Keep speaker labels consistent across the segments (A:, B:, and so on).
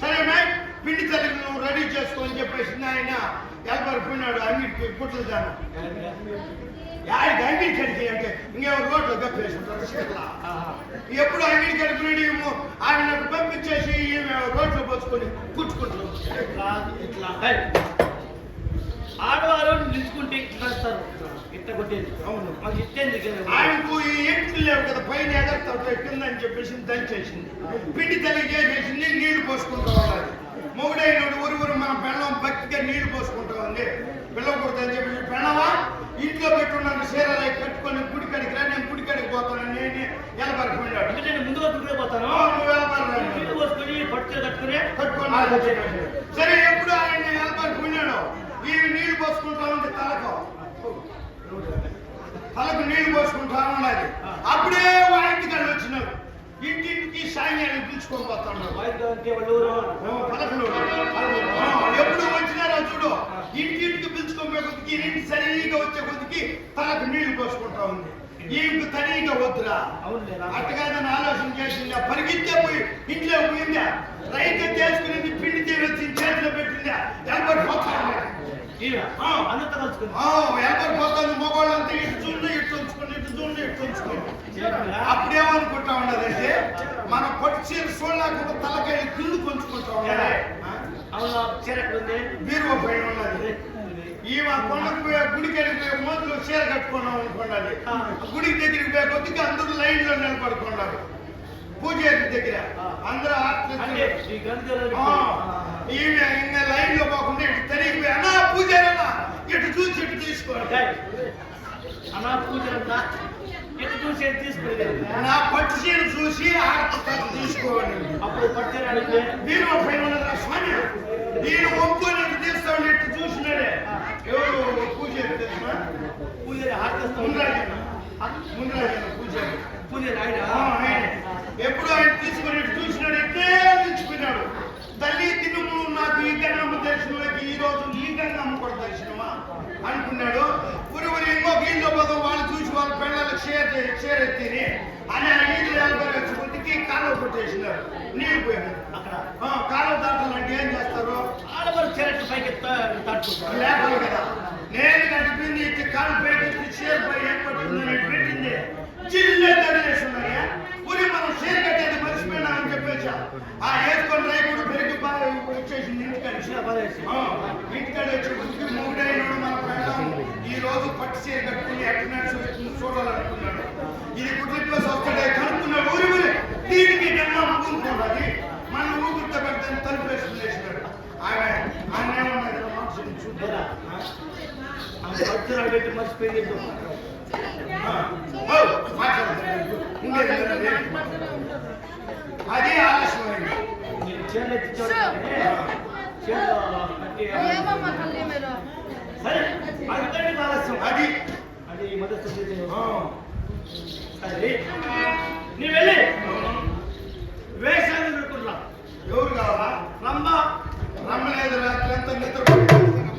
A: సరే మ్యామ్ పిండి తల్లికి నువ్వు రెడీ చేసుకో అని చెప్పేసి ఆయన ఎల్బర్ పోయినాడు అన్నిటికీ గుట్లు దాను యాడికి అంగిడి కడికి అంటే ఇంకెవరు రోడ్లో కప్పేసుకుంటారు ఎప్పుడు అంగిడి కడుపుని ఆయన పంపించేసి రోడ్లో పోసుకొని కుట్టుకుంటారు ఇట్లా ఇట్లా.
B: ఆడవారు నిలుచుకుంటే ఇట్లా వేస్తారు. ఇట్ట కొట్టేది.
A: అవును.
B: మాకు ఇట్టేంది
A: ఆయనకు ఈ ఎట్లు లేవు కదా పైన ఎగరతా కింద అని చెప్పేసి దంచేసింది. పిండి తల్లి చేసేసింది నీళ్ళు పోసుకుంటా ఉన్నది మొగుడైనడు ఊరు ఊరు మన పెళ్ళం భక్తిగా నీళ్ళు పోసుకుంటా ఉంది. పిల్లకూడదు అని చెప్పేసి పెళ్ళవా? ఇంట్లో పెట్టున్నాను చీరలు కట్టుకొని గుడి కడికి రా నేను గుడి కడికి పోతాను నేను ఎలబరికి
B: ఎందుకంటే నేను ముందుగా తుడిగే పోతాను.
A: నువ్వు ఎలబరికి
B: పోసుకొని పట్టు కట్టుకుని
A: కట్టుకొని. సరే ఎప్పుడు ఆయన ఎలబరికి పోయినాడు ఈ నీళ్ళు పోసుకుంటా ఉంది తలకు. తలకు నీళ్ళు పోసుకుంటా ఉన్నది అప్పుడే వాయింటి కళ్ళు వచ్చినారు ఇంటింటికి సాయంత్రం పిలుచుకొని
B: ఊరు
A: పలకలు. ఎప్పుడు వచ్చినారో చూడు. ఇంటింటికి పిలుచుకోబోయే కొద్దికి ఇంటి సరిగా వచ్చే కొద్దికి తలకు నీళ్ళు పోసుకుంటా ఉంది. ఈమెకు తనీగా వద్దురా. అట్టగాదని ఆలోచన చేసిందా పరిగెత్తే పోయి ఇంట్లో పోయిందా? రైతు చేసుకునేది ఎవరు పోతాను మగవాళ్ళంతా ఇటు చూడండి ఇటు ఉంచుకోండి ఇటు చూడండి ఇటు ఉంచుకోండి అప్పుడేమనుకుంటా ఉన్నదంటే మన పొట్టి చీర చూడలేకుండా తలకాయ కింద కొంచుకుంటా
B: ఉంది?
A: బీరువా పైన ఉన్నది. ఈమె కొండకు పోయే గుడికి వెళ్ళిపోయే మోతులు చీర కట్టుకున్నాం
B: ఆ.
A: గుడికి దగ్గరికి పోయే కొద్దిగా అందరూ లైన్లో నిలబడుకున్నారు పూజారి దగ్గర. అందరూ ఈమె ఇంకా లైన్లో పోకుండా ఇటు తిరిగిపోయి అన్నా పూజారి అన్నా ఇటు చూసి
B: అనా పూజ అంతా ఎటు చూసి తీసుకుని
A: నా పట్టు చీర చూసి ఆర్త
B: అప్పుడు పట్టు అడిగితే
A: దీని ఒక పైన స్వామి దీని తీస్తామని చూసినాడే ఎవరు పూజారి తెలుసా
B: పూజ హార్తిస్తాం
A: ముందరాజన ముందరాజన పూజారి
B: పూజ ఆయన
A: ఎప్పుడు ఆయన తీసుకుని పోదాం వాళ్ళు చూసి వాళ్ళ పిల్లలకు షేర్ షేర్ ఎత్తిని అని ఆ ఈదు వచ్చి కొద్దికి కాలువ కొట్టేసినారు. నీళ్ళు పోయినారు
B: అక్కడ.
A: ఆ, కాలువ దాటాలంటే ఏం చేస్తారు?
B: ఆడవారు చీర పైకి తట్టుకుంటారు.
A: లేపాలి కదా. నేను కట్టింది ఇచ్చి కాలు పైకి షేర్ పై ఏం పట్టిందని పెట్టింది. జిల్లే తడిలేస్తున్నాయా ఊరి మనం షేర్ కట్టేది మర్చిపోయినా అని చెప్పేసా. ఆ వేసుకొని రేపు కూడా పెరిగి వచ్చేసింది. ఇంటికాడ. ఇంటికాడ వచ్చి ఉతికి మూడైనాడు మన పెళ్ళాం ఈ రోజు పట్టు చీర కట్టుకుని ఎట్టినట్టు చూడాలనుకున్నాడు. ఇది కుటుంబ వస్తాడే కనుక్కున్నాడు ఊరి ఊరి దీనికి ఊరుకున్నది. మన ఊపిరితో పెడతాను తలుపు వేసుకుని లేచినాడు. ఆమె ఆమె ఏమన్నది మార్క్స్ చూద్దాం
B: పట్టుదల పెట్టి మర్చిపోయింది
A: అది ఆలస్యమైంది
B: మీరు చీరలు ఎత్తి చూడండి చీరలో కట్టి
C: ఏమమ్మా తల్లి మీరు
B: సరే అందుకని ఆలస్యం
A: అది
B: అది మొదటి సరే నీ వెళ్ళి వేషాలు పెట్టుకుంటున్నా
A: ఎవరు కావాలా
B: రంభ
A: రమ్మలేదు రాత్రంతా నిద్ర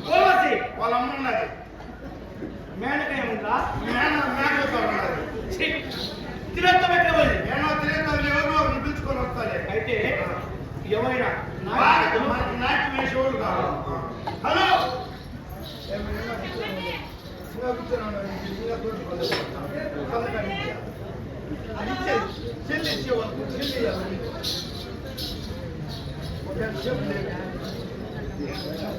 B: కోమతి
A: వాళ్ళ అమ్మ ఉన్నది
B: మేనక ఏముందా
A: మేన మేకలతో ఉన్నది
B: తిరత్తం ఎక్కడ పోయింది
A: ఎవరు పిలుచుకొని వస్తాలే
B: అయితే ఎవరైనా
A: వాడికి
B: నాయకుడు
A: మనకి నాట్యం వేసేవాళ్ళు కావాలి హలో ఇంకా కూర్చోను. ఇంకా కూర్చోలేదు. పథకాన్ని ఇచ్చేయాలి. అది ఇచ్చేది. చెల్లి ఇచ్చేవాళ్ళు. చెల్లి